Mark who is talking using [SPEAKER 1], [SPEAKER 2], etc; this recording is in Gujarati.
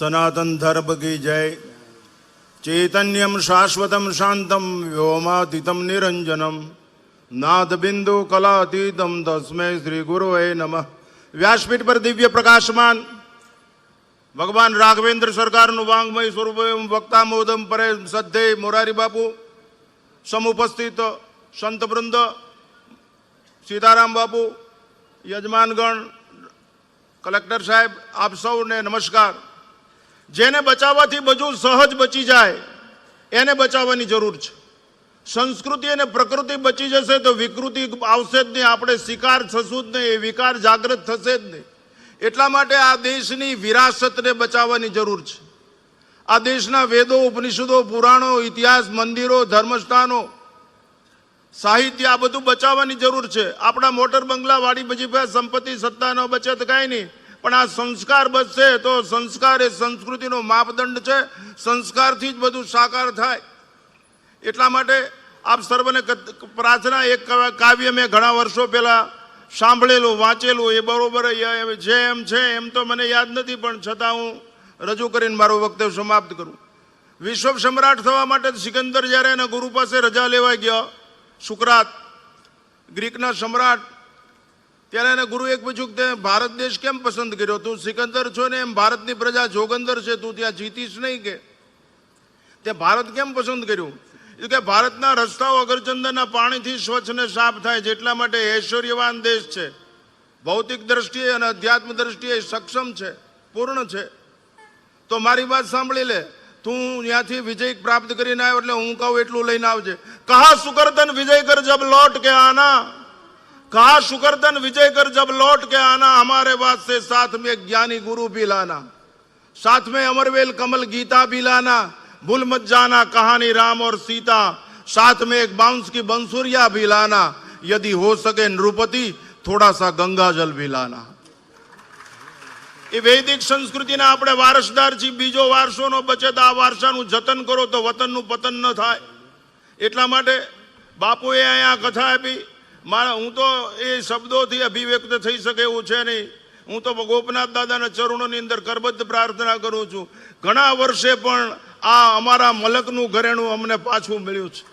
[SPEAKER 1] સનાતન ધર્મ કી જય ચૈતન્યમ શાશ્વતમ શાંતમ વ્યોમાતીતમ નિરંજનમ નાદબિંદુ કલાતીતમ તસ્મે શ્રી ગુરુએ નમઃ વ્યાસપીઠ પર દિવ્ય પ્રકાશમાન ભગવાન રાઘવેન્દ્ર સરકારનું વાંગમય સ્વરૂપ વક્તામોદમ વક્તા મોદમ પરે સદ્ધે મોરારી બાપુ સમુપસ્થિત સંત વૃંદ સીતારામ બાપુ યજમાનગણ કલેક્ટર સાહેબ આપ સૌને નમસ્કાર જેને બચાવવાથી બધું સહજ બચી જાય, એને બચાવવાની જરૂર છે. સંસ્કૃતિ અને પ્રકૃતિ બચી જશે તો વિકૃતિ આવશે જ નહીં, આપણે શિકાર થશું જ નહીં, એ વિકાર જાગૃત થશે જ નહીં. એટલા માટે આ દેશની વિરાસતને બચાવવાની જરૂર છે. આ દેશના વેદો, ઉપનિષદો, પુરાણો, ઇતિહાસ, મંદિરો, ધર્મસ્થાનો, સાહિત્ય, આ બધું બચાવવાની જરૂર છે. આપણા મોટર બંગલા વાડી બજી સંપત્તિ, સત્તા ન બચે તો કાંઈ નહીં. પણ આ સંસ્કાર બચશે તો સંસ્કાર એ સંસ્કૃતિનો માપદંડ છે. સંસ્કારથી જ બધું સાકાર થાય. એટલા માટે આપ સર્વને પ્રાર્થના એક કાવ્ય મેં ઘણા વર્ષો પહેલાં સાંભળેલું, વાંચેલું, એ બરોબર જે એમ છે એમ તો મને યાદ નથી, પણ છતાં હું રજૂ કરીને મારું વક્તવ્ય સમાપ્ત કરું. વિશ્વ સમ્રાટ થવા માટે સિકંદર જ્યારે એના ગુરુ પાસે રજા લેવા ગયો સુકરાત ગ્રીકના સમ્રાટ ત્યારે એને ગુરુ એક પૂછ્યું કે ભારત દેશ કેમ પસંદ કર્યો? તું સિકંદર છો ને એમ ભારતની પ્રજા જોગંદર છે, તું ત્યાં જીતીશ નહીં કે? તે ભારત કેમ પસંદ કર્યું? કે ભારતના રસ્તાઓ અગરચંદનના પાણીથી સ્વચ્છ ને સાફ થાય જેટલા માટે ઐશ્વર્યવાન દેશ છે. ભૌતિક દ્રષ્ટિએ અને અધ્યાત્મ દ્રષ્ટિએ સક્ષમ છે, પૂર્ણ છે. તો મારી વાત સાંભળી લે. તું ત્યાંથી વિજય પ્રાપ્ત કરીને આવ્યો એટલે હું કહું એટલું લઈને આવજે. કહા સુકરતન વિજય કર જબ લોટ કે આના. कहा सुकरतन विजय कर जब लौट के आना हमारे बाद से साथ में एक ज्ञानी गुरु भी लाना साथ में अमरवेल कमल गीता भी लाना भूल मत जाना कहानी राम और सीता साथ में एक बांस की बंसुरिया भी लाना यदि हो सके नृपति थोड़ा सा गंगा जल भी लाना એ વૈદિક સંસ્કૃતિના આપણે વારસદાર છીએ બીજો વારસો નો બચત આ વારસાનું જતન કરો તો વતનનું પતન ન થાય એટલા માટે બાપુએ અહીંયા કથા આપી મારા હું તો એ શબ્દોથી અભિવ્યક્ત થઈ શકે એવું છે નહીં. હું તો ગોપનાથ દાદાના ચરણોની અંદર કરબદ્ધ પ્રાર્થના કરું છું. ઘણા વર્ષે પણ આ અમારા મલકનું ઘરેણું અમને પાછું મળ્યું છે.